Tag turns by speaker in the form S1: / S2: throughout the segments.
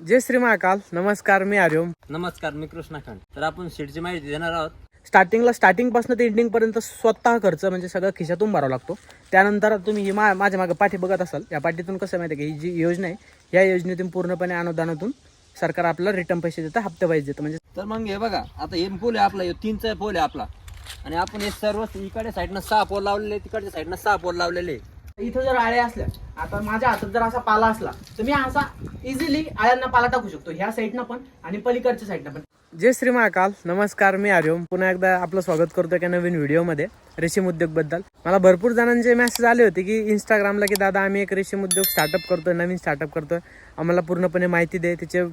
S1: जय श्री महाकाल. नमस्कार मी आर्यम.
S2: नमस्कार मी कृष्णाखंड तर आपण सीटची माहिती देणार आहोत.
S1: स्टार्टिंगला स्टार्टिंगपासून ते एंडिंग पर्यंत स्वतः खर्च म्हणजे सगळं खिशातून भरावा लागतो. त्यानंतर तुम्ही ही मा माझ्या मागे पाठी बघत असाल या पाठीतून कसं माहिती आहे की ही जी योजना आहे या योजनेतून पूर्णपणे अनुदानातून सरकार आपल्याला रिटर्न पैसे देतं हप्ते पैसे देतं. म्हणजे
S2: तर मग हे बघा आता हे पोल आहे आपला हे तीनचा पोल आहे आपला. आणि आपण हे सर्व इकडे साईडनं सहा पोल लावलेले तिकडच्या साईडनं सहा पोल लावलेले. आहे.
S1: इथं जर आळ्या असल्या आता माझ्या हातात जर असा पाला असला तर मी असा इझिली आळ्यांना पाला टाकू शकतो ह्या साईडनं पण आणि पलीकडच्या साईडनं पण. जय श्री महाकाल नमस्कार मी आर्यम. पुन्हा एकदा आपलं स्वागत करतो एका नवीन व्हिडिओमध्ये रेशीम उद्योगबद्दल मला भरपूर जणांचे मेसेज आले होते की इंस्टाग्रामला की दादा आम्ही एक रेशीम उद्योग स्टार्टअप करतोय नवीन स्टार्टअप करतोय. आम्हाला पूर्णपणे माहिती दे त्याचे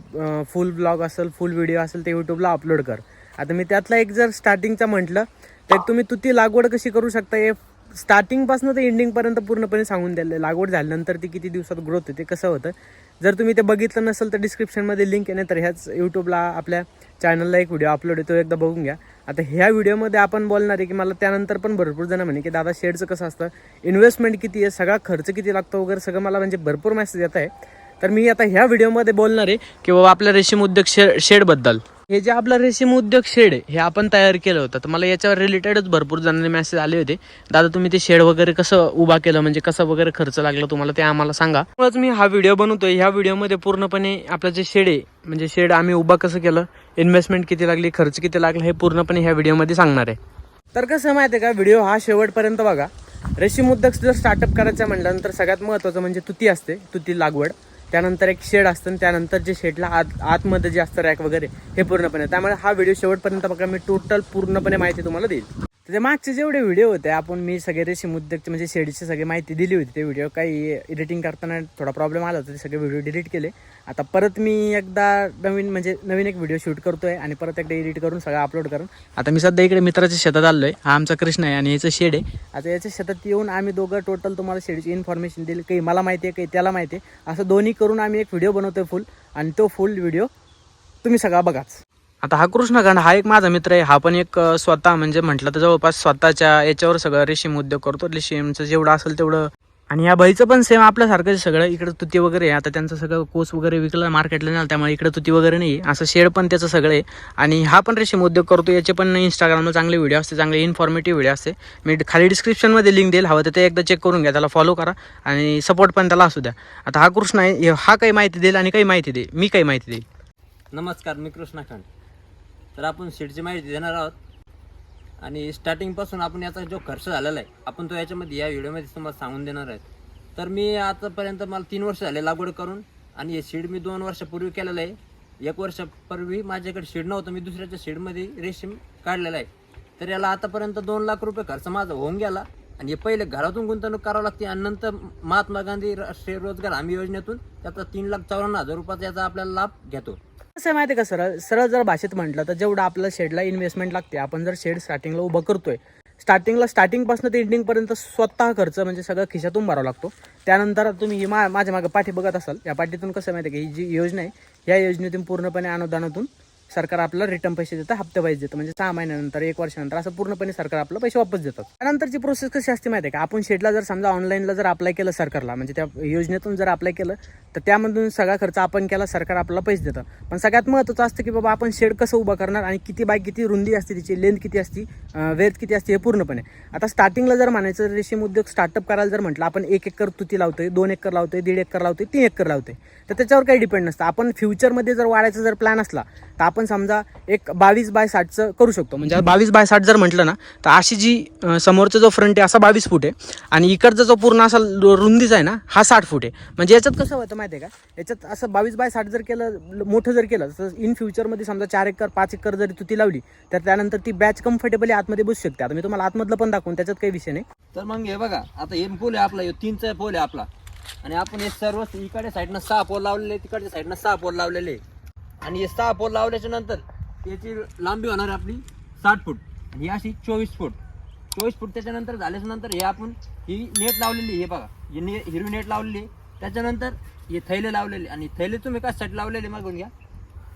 S1: फुल ब्लॉग असेल फुल व्हिडिओ असेल ते यूट्यूबला अपलोड कर. आता मी त्यातला एक जर स्टार्टिंगचा म्हटलं तर एक तुम्ही तुती लागवड कशी करू शकता हे स्टार्टिंगपासून ते एंडिंगपर्यंत पूर्णपणे सांगून द्यायला लागवड झाल्यानंतर ती किती दिवसात ग्रोथ होते कसं होतं? जर तुम्ही ते बघितलं नसेल तर डिस्क्रिप्शनमध्ये लिंक आहे नाही तर ह्याच यूट्यूबला आपल्या चॅनलला एक व्हिडिओ अपलोड आहे तो एकदा बघून घ्या. आता ह्या व्हिडिओमध्ये आपण बोलणार आहे की मला त्यानंतर पण भरपूर जण म्हणे की दादा शेडचं कसं असतं? इन्व्हेस्टमेंट किती आहे? सगळा खर्च किती लागतो वगैरे? सगळं मला म्हणजे भरपूर मेसेज येत आहे. तर मी आता ह्या व्हिडिओमध्ये बोलणार आहे की बाबा आपल्या रेशीम उद्योग शे शेडबद्दल हे जे आपलं रेशीम उद्योग शेड आहे हे आपण तयार केलं होतं. तर मला याच्यावर रिलेटेडच भरपूर जणांनी मेसेज आले होते. दादा तुम्ही ते शेड वगैरे कसं उभा केलं? म्हणजे कसं वगैरे खर्च लागला तुम्हाला ते आम्हाला सांगा. त्यामुळेच मी हा व्हिडिओ बनवतोय. ह्या व्हिडिओमध्ये पूर्णपणे आपलं जे शेड आहे म्हणजे शेड आम्ही उभा कसं केलं इन्व्हेस्टमेंट किती लागली खर्च किती लागला हे पूर्णपणे ह्या व्हिडिओमध्ये सांगणार आहे. तर कसं माहिती आहे का? व्हिडिओ हा शेवटपर्यंत बघा. रेशीम उद्योग जर स्टार्टअप करायचा म्हटल्यानंतर सगळ्यात महत्त्वाचं म्हणजे तुती असते तुती लागवड. त्यानंतर एक शेड असतं आणि त्यानंतर जे शेडला आत आतमध्ये जे असतं रॅक वगैरे हे पूर्णपणे. त्यामुळे हा व्हिडिओ शेवटपर्यंत बघा मी टोटल पूर्णपणे माहिती तुम्हाला देईल. त्याच्या मागचे जेवढे व्हिडिओ होते आपण मी सगळे रेशीम उद्योगचे म्हणजे शेडची सगळी माहिती दिली होती ते व्हिडिओ. काही एडिटिंग करताना थोडा प्रॉब्लेम आला होता ते सगळे व्हिडिओ डिलीट केले. आता परत मी एकदा नवीन म्हणजे नवीन एक व्हिडिओ शूट करतोय आणि परत एकदा एडिट करून सगळं अपलोड करून. आता मी सध्या इकडे मित्राच्या शेतात आलोय. हा आमचा कृष्ण आहे आणि याचं शेड आहे. आता याच्या शेतात येऊन आम्ही दोघं टोटल तुम्हाला शेडची इन्फॉर्मेशन दिली काही मला माहिती आहे काही त्याला माहिती आहे. असं दोन्ही करून आम्ही एक व्हिडिओ बनवतोय फुल आणि तो फुल व्हिडिओ तुम्ही सगळा बघाच. आता हा कृष्णकांड हा एक माझा मित्र आहे. हा पण एक स्वतः म्हणजे म्हटलं तर जवळपास स्वतःच्या याच्यावर सगळं रेशीम उद्योग करतो. रेशीमचं जेवढं असेल तेवढं. आणि या बाईचं पण सेम आपल्यासारखंच सगळं. इकडे तुती वगैरे आहे. आता त्यांचं सगळं कोस वगैरे विकलं मार्केटला नाही त्यामुळे इकडे तुती वगैरे नाही असं शेड पण त्याचं सगळं आहे. आणि हा पण रेशीम उद्योग करतो. याचे पण इंस्टाग्रामला चांगले व्हिडिओ असते चांगले इन्फॉर्मेटिव्ह व्हिडिओ असते. मी खाली डिस्क्रिप्शनमध्ये लिंक देईल. हवं तर ते एकदा चेक करून घ्या. त्याला फॉलो करा. आणि सपोर्ट पण त्याला असू द्या. आता हा कृष्ण आहे. हा काही माहिती देईल आणि काही माहिती देईल मी काही माहिती देईल.
S2: नमस्कार मी कृष्णाखंड तर आपण सीटची माहिती देणार आहोत. आणि स्टार्टिंगपासून आपण याचा जो खर्च झालेला आहे आपण तो याच्यामध्ये या व्हिडिओमध्ये तुम्हाला सांगून देणार आहेत. तर मी आतापर्यंत मला तीन वर्ष झाले लागवड करून आणि हे सीड मी दोन वर्षापूर्वी केलेलं आहे. एक वर्षापूर्वी माझ्याकडे सीड नव्हतं मी दुसऱ्याच्या सीडमध्ये रेशीम काढलेला आहे. तर याला आतापर्यंत दोन लाख रुपये खर्च माझा होऊन गेला आणि हे पहिले घरातून गुंतवणूक करावं लागते आणि नंतर महात्मा गांधी राष्ट्रीय रोजगार हमी योजनेतून त्याचा तीन लाख चौऱ्याण्णव हजार रुपयाचा याचा आपल्याला लाभ घेतो.
S1: कसं आहे माहिती आहे का? सरळ सरळ जर भाषेत म्हटलं तर जेवढं आपलं शेडला इन्व्हेस्टमेंट लागते आपण जर शेड स्टार्टिंगला उभं करतोय स्टार्टिंगला स्टार्टिंगपासून ते एंडिंगपर्यंत स्वतः खर्च म्हणजे सगळं खिशातून भरावा लागतो. त्यानंतर तुम्ही ही मा माझ्या मागे पाठी बघत असाल या पाठीतून कसं माहिती आहे की? ही जी योजना आहे या योजनेतून पूर्णपणे अनुदानातून सरकार आपल्याला रिटर्न पैसे देतं हप्ते पैसे देतं. म्हणजे सहा महिन्यानंतर एक वर्षानंतर असं पूर्णपणे सरकार आपलं पैसे वापस देतात. त्यानंतरची प्रोसेस कशी असते माहिती आहे का? आपण शेडला जर समजा ऑनलाईनला जर अप्लाय केलं सरकारला म्हणजे त्या योजनेतून जर अप्लाय केलं तर त्यामधून सगळा खर्च आपण केला सरकार आपल्याला पैसे देतं. पण सगळ्यात महत्त्वाचं असतं की बाबा आपण शेड कसं उभं करणार आणि किती बाय किती रुंदी असते तिची लेंथ किती असती वेथ किती असते हे पूर्णपणे. आता स्टार्टिंगला जर म्हणायचं रेशीम उद्योग स्टार्टअप करायला जर म्हटलं आपण एक एकर तुती लावतोय दोन एकर लावतोय दीड एकर लावतोय तीन एकर लावतोय तर त्याच्यावर काही डिपेंड नसतं. आपण फ्युचरमध्ये जर वाढायचा जर प्लॅन असला तर आपण समजा एक बावीस बाय साठचं करू शकतो. म्हणजे बावीस बाय साठ जर म्हटलं ना तर अशी जी समोरचा जो फ्रंट आहे असा बावीस फूट आहे. आणि इकडचा जो पूर्ण असा लो- रुंदीचा आहे ना हा साठ फूट आहे. म्हणजे याच्यात कसं होतं माहिती आहे का? याच्यात असं बावीस बाय साठ जर केलं मोठं जर केलं तर इन फ्युचरमध्ये समजा चार एकर पाच एकर जरी तुती लावली तर त्यानंतर ती बॅच कम्फर्टेबली आतमध्ये बसू शकते. आता मी तुम्हाला आतमधलं पण दाखवून त्याच्यात काही विषय नाही.
S2: तर मग हे बघा आता हे पोल आहे आपला हे तीनचा पोल आहे आपला. आणि आपण हे सर्व इकडे साईडनं सहा पोल लावलेले तिकडच्या साईडनं सहा पोल लावलेले. आहे. आणि हे सहा पोल लावल्याच्या नंतर याची लांबी होणार आहे आपली साठ फूट. आणि ही अशी चोवीस फूट. चोवीस फूट त्याच्यानंतर झाल्याच्यानंतर हे आपण ही नेट लावलेली हे बघा. ही ने हिरवी नेट लावलेली आहे. त्याच्यानंतर हे थैले लावलेले. आणि थैले तुम्ही कशासाठी लावलेले मागून घ्या.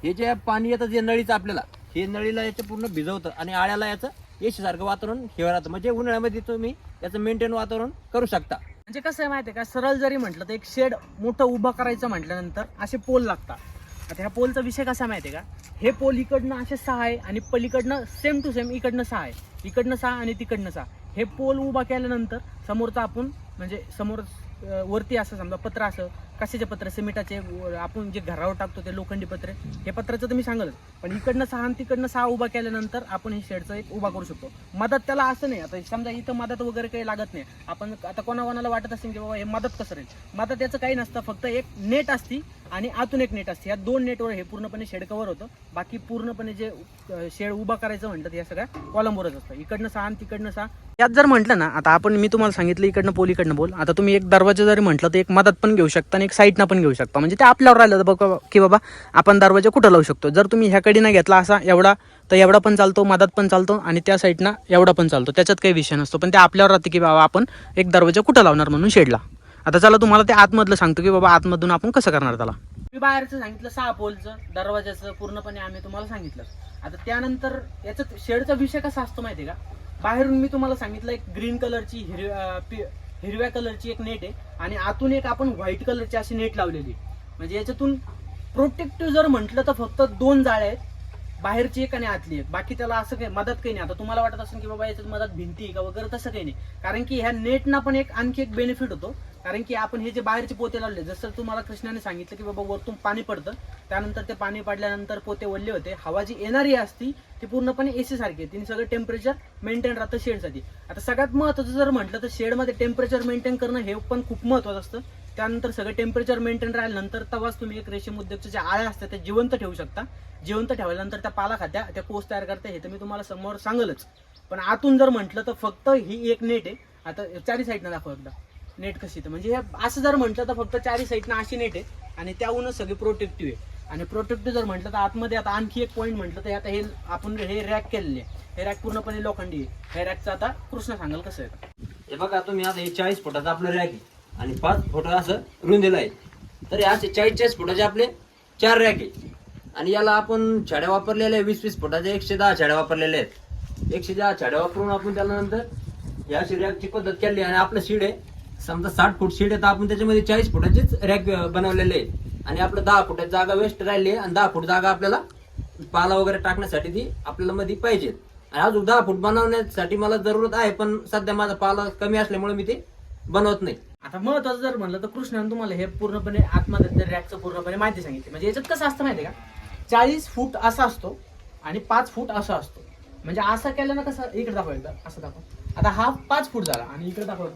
S2: हे जे पाणी येतं जे नळीचं आपल्याला हे नळीला याचं पूर्ण भिजवतं आणि आळ्याला याचं येशीसारखं वातावरण हे राहतं. म्हणजे उन्हाळ्यामध्ये तुम्ही याचं मेंटेन वातावरण करू शकता.
S1: म्हणजे कसं आहे माहिती आहे का? सरळ जरी म्हटलं तर एक शेड मोठं उभं करायचं म्हटल्यानंतर असे पोल लागतात. आता ह्या पोलचा विषय कसा माहिती आहे का? हे पोल इकडनं असे सहा आहे आणि पलीकडनं सेम टू सेम इकडनं सहा आहे. इकडनं सहा आणि तिकडनं सहा. हे पोल उभा केल्यानंतर समोरचा आपण म्हणजे समोर वरती असं समजा पत्र असं कशाचे पत्र सिमेंटाचे आपण जे घरावर टाकतो ते लोखंडी पत्रे हे पत्राचं तर मी सांगलच. पण इकडनं सहा आणि तिकडनं सहा उभा केल्यानंतर आपण हे शेडचं एक उभा करू शकतो. मदत त्याला असं नाही. आता समजा इथं मदत वगैरे काही लागत नाही. आपण आता कोणाकोणाला वाटत असेल की बाबा हे मदत कसं राहील? मदत याचं काही नसतं. फक्त एक नेट असती आणि आतून एक नेट असते. या दोन नेटवर हे पूर्णपणे शेड कव्हर होतं. बाकी पूर्णपणे जे शेड उभा करायचं म्हणतात या सगळ्या कॉलमवरच असतं. इकडनं सहा आणि तिकडनं सहा. यात जर म्हटलं ना आता आपण मी तुम्हाला सांगितलं इकडनं पोल इकडनं बोल. आता तुम्ही एक दरवाजा जरी म्हटलं तर एक मदत पण घेऊ शकता आणि एक साईडनं पण घेऊ शकता. म्हणजे ते आपल्यावर राहिलं तर बघा की बाबा आपण दरवाजा कुठं लावू शकतो? जर तुम्ही ह्याकडे नाही घेतला असा एवढा तर एवढा पण चालतो मदत पण चालतो आणि त्या साईडनं एवढा पण चालतो. त्याच्यात काही विषय नसतो. पण ते आपल्यावर राहते की बाबा आपण एक दरवाजा कुठं लावणार म्हणून शेडला आता चला तुम्हाला ते आतमधलं सांगतो की बाबा आतमधून आपण कसं करणार त्याला? मी बाहेरचं सांगितलं सहा पोलचं दरवाजाचं पूर्णपणे आम्ही तुम्हाला सांगितलं. आता त्यानंतर याच्यात शेडचा विषय कसा असतो माहिती आहे का? बाहेरून मी तुम्हाला सांगितलं एक ग्रीन कलरची हिरव्या पि- हिरव्या कलरची एक नेट आहे आणि आतून एक आपण व्हाईट कलरची अशी नेट लावलेली आहे. म्हणजे याच्यातून प्रोटेक्टिव्ह जर म्हटलं तर फक्त दोन जाळे आहेत बाहेरची एक आणि आतली एक. बाकी त्याला असं काही मदत काही नाही. आता तुम्हाला वाटत असेल की बाबा याच्यात मदत भिंती आहे का वगैरे तसं काही नाही. कारण की ह्या नेटना पण एक आणखी एक बेनिफिट होतो. कारण की आपण हे जे बाहेरचे पोते लावले जसं तुम्हाला कृष्णाने सांगितलं की बाबा वरतून पाणी पडतं त्यानंतर ते पाणी पडल्यानंतर पोते वल्ले होते. हवा जी येणारी असती ती पूर्णपणे एसी सारखी आहे तिने सगळं टेम्परेचर मेंटेन राहतं शेडसाठी. आता सगळ्यात महत्त्वाचं जर म्हटलं तर शेडमध्ये टेम्परेचर मेंटेन करणं हे पण खूप महत्त्वाचं असतं. त्यानंतर सगळं टेम्परेचर मेंटेन राहिल्यानंतर तेव्हाच तुम्ही एक रेशीम उद्योगच्या ज्या आळ्या असतात त्या जिवंत ठेवू शकता. जिवंत ठेवल्यानंतर त्या पाला खात्या त्या कोस तयार करता हे तर मी तुम्हाला समोर सांगलच. पण आतून जर म्हटलं तर फक्त ही एक नेट आहे. आता चारी साईडनं दाखव नेट कशी तर म्हणजे हे असं जर म्हटलं तर फक्त चारही साईडनं अशी नेट आहे. आणि त्याहूनच सगळी प्रोटेक्टिव्ह आहे. आणि प्रोटेक्टिव्ह जर म्हटलं तर आतमध्ये आता आणखी एक पॉईंट म्हटलं तर आता हे आपण हे रॅक केलेले आहे. हे रॅक पूर्णपणे लोखंडी आहे. हे रॅकचं आता कृष्ण सांगाल कसं आहे?
S2: हे बघा तुम्ही आता हे चाळीस फुटाचं आपलं रॅक आहे. आणि पाच फुट असं रुंदीला आहे. तर असे चाळीस चाळीस फुटाचे आपले चार रॅक आहे. आणि याला आपण छड्या वापरलेल्या आहे वीस वीस फुटाचे एकशे दहा छड्या वापरलेल्या आहेत. एकशे दहा छड्या वापरून आपण त्याला नंतर या रॅकची पद्धत केली आणि आपलं शीड आहे. समजा साठ फूट शीड आहे तर आपण त्याच्यामध्ये चाळीस फुटाचेच रॅक बनवलेले आहे आणि आपलं दहा फुटाची जागा वेस्ट राहिली आहे आणि दहा फूट जागा आपल्याला पाला वगैरे टाकण्यासाठी ती आपल्याला मध्ये पाहिजे. आणि अजून दहा फूट बनवण्यासाठी मला जरूरत आहे पण सध्या माझा पाला कमी असल्यामुळे मी ते बनवत नाही.
S1: आता महत्वाचं जर म्हणलं तर कृष्णानं तुम्हाला हे पूर्णपणे आतमध्ये रॅकचं पूर्णपणे माहिती सांगितली. म्हणजे याच्यात कसं असतं माहिती आहे का? चाळीस फूट असा असतो आणि पाच फूट असा असतो. म्हणजे असं केल्यानं कसं? इकडे दाखव एकदा असं दाखव. आता हा पाच फूट झाला आणि इकडे दाखव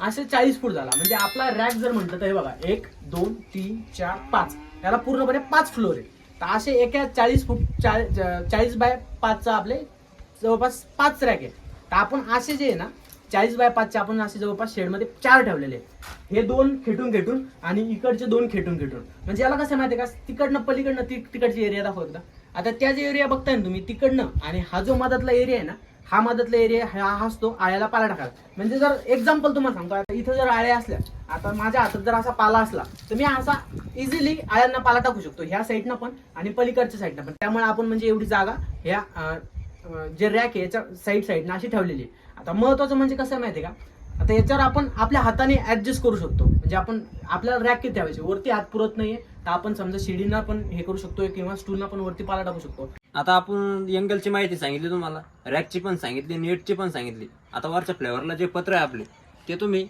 S1: असे चाळीस फूट झाला. म्हणजे आपला रॅक जर म्हटलं तर हे बघा एक दोन तीन चार पाच. याला पूर्णपणे पाच फ्लोर आहे तर असे एका चाळीस फूट चाळीस चाळीस बाय पाचचा आपले जवळपास पाच रॅक आहे तर आपण असे जे आहे ना चाळीस बाय पाचचे आपण असे जवळपास शेडमध्ये चार ठेवलेले आहेत. हे दोन खेटून खेटून आणि इकडचे दोन खेटून खेटून. म्हणजे याला कसं माहिती का? तिकडनं पलीकडनं ती तिकडची एरिया दाखव आता त्या जे एरिया बघताय ना तुम्ही तिकडनं आणि हा जो मधातला एरिया आहे ना हा मधातला एरिया हा हा असतो आळ्याला पाला टाकायला. म्हणजे जर एक्झाम्पल तुम्हाला सांगतो आता इथं जर आळ्या असल्या आता माझ्या हातात जर असा पाला असला तर मी असा इझिली आळ्यांना पाला टाकू शकतो ह्या साईडनं पण आणि पलीकडच्या साईडनं पण. त्यामुळे आपण म्हणजे एवढी जागा ह्या जे रॅक आहे याच्या साईड साईडनं अशी ठेवलेली आहे. आता महत्वाचं म्हणजे कसं आहे माहिती आहे का? आता याच्यावर आपण आपल्या हाताने ऍडजस्ट करू शकतो. म्हणजे आपण आपल्याला रॅक किती ठेवायचे? वरती हात पुरत नाहीये. तर आपण समजा शिडीना पण हे करू शकतो किंवा स्टूलना पण वरती पाला टाकू शकतो.
S2: आता आपण एंगलची माहिती सांगितली तुम्हाला. रॅकची पण सांगितली नेटची पण सांगितली. आता वरच्या फ्लेवरला जे पत्र आहे आपले ते तुम्ही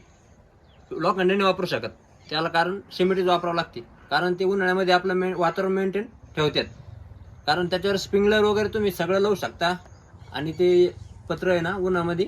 S2: लोखंडाने वापरू शकत. त्याला कारण सिमेंटच वापरावं लागते कारण ते उन्हाळ्यामध्ये आपलं मे वातावरण मेंटेन ठेवतात. कारण त्याच्यावर स्प्रिंगलर वगैरे तुम्ही सगळं लावू शकता. आणि ते पत्र आहे ना उन्हामध्ये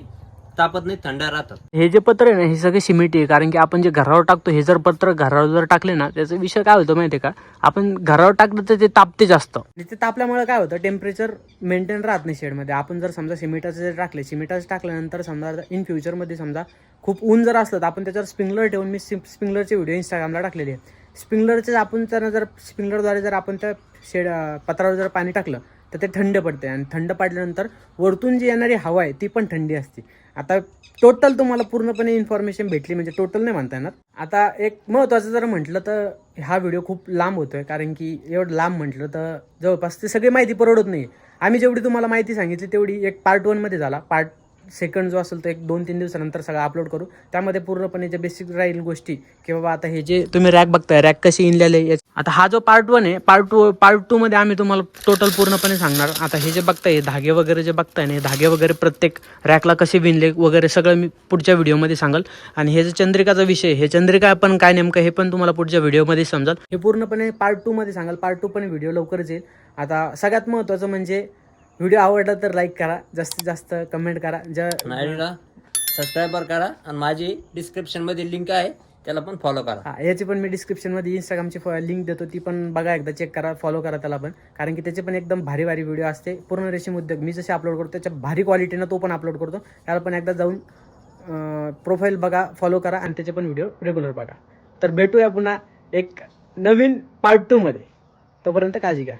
S2: तापत नाही थंड राहतात.
S1: हे जे पत्र आहे ना हे सगळे सिमेंट आहे कारण की आपण जे घरावर टाकतो हे जर पत्र घरावर जर टाकले ना त्याचा विषय काय होतो माहिती आहे का? आपण घरावर टाकलं तर ते तापते जास्त. ते तापल्यामुळे काय होतं टेम्परेचर मेंटेन राहत नाही शेडमध्ये. आपण जर समजा सिमेंटाचं जर टाकले सिमेंटाचं टाकल्यानंतर समजा इन फ्युचरमध्ये समजा खूप ऊन जर असलं तर आपण त्याच्यावर स्प्रिंगलर ठेवून मी स्प्रिंगलरचे व्हिडिओ इंस्टाग्रामला टाकलेले आहे स्प्रिंगलरचे आपण त्यांना जर स्प्रिंगलरद्वारे जर आपण त्या शेड पत्रावर जर पाणी टाकलं तर ते थंड पडते आणि थंड पडल्यानंतर वरतून जी येणारी हवा आहे ती पण थंडी असते. आता टोटल तुम्हाला पूर्णपणे इन्फॉर्मेशन भेटली म्हणजे टोटल नाही म्हणता येणार. आता एक महत्त्वाचं जर म्हटलं तर हा व्हिडिओ खूप लांब होतोय कारण की एवढं लांब म्हटलं तर जवळपास ते सगळी माहिती परवडत नाही आम्ही जेवढी तुम्हाला माहिती सांगितली तेवढी एक पार्ट वनमध्ये झाला. पार्ट सेकंड जो असेल तो एक दोन तीन दिवसानंतर सगळं अपलोड करू. त्यामध्ये पूर्णपणे जे बेसिक राहील गोष्टी की बाबा आता हे जे तुम्ही रॅक बघताय रॅक कशी इनलेले आता हा जो पार्ट वन आहे पार्ट टू पार्ट टू मध्ये आम्ही तुम्हाला टोटल पूर्णपणे सांगणार. आता हे जे बघताय धागे वगैरे जे बघताय ना धागे वगैरे प्रत्येक रॅकला कसे विणले वगैरे सगळं मी पुढच्या व्हिडिओमध्ये सांगाल. आणि हे जे चंद्रिकाचा विषय हे चंद्रिका पण काय नेमकं हे पण तुम्हाला पुढच्या व्हिडिओमध्ये समजाल. हे पूर्णपणे पार्ट टू मध्ये सांगाल. पार्ट टू पण व्हिडिओ लवकरच येईल. आता सगळ्यात महत्त्वाचं म्हणजे व्हिडिओ आवडला तर लाईक करा जास्तीत जास्त कमेंट करा. ज्या
S2: सबस्क्राईबर करा आणि माझी डिस्क्रिप्शनमध्ये लिंक आहे त्याला पण फॉलो करा.
S1: हा याची पण मी डिस्क्रिप्शनमध्ये इंस्टाग्रामची लिंक देतो ती पण बघा एकदा चेक करा फॉलो करा त्याला पण. कारण की त्याचे पण एकदम भारी भारी व्हिडिओ असते. पूर्ण रेशीम उद्योग मी जसे अपलोड करतो त्याच्या भारी क्वालिटीनं तो पण अपलोड करतो. त्याला पण एकदा जाऊन प्रोफाईल बघा फॉलो करा आणि त्याचे पण व्हिडिओ रेग्युलर बघा. तर भेटूया पुन्हा एक नवीन पार्ट टूमध्ये तोपर्यंत काळजी घ्या.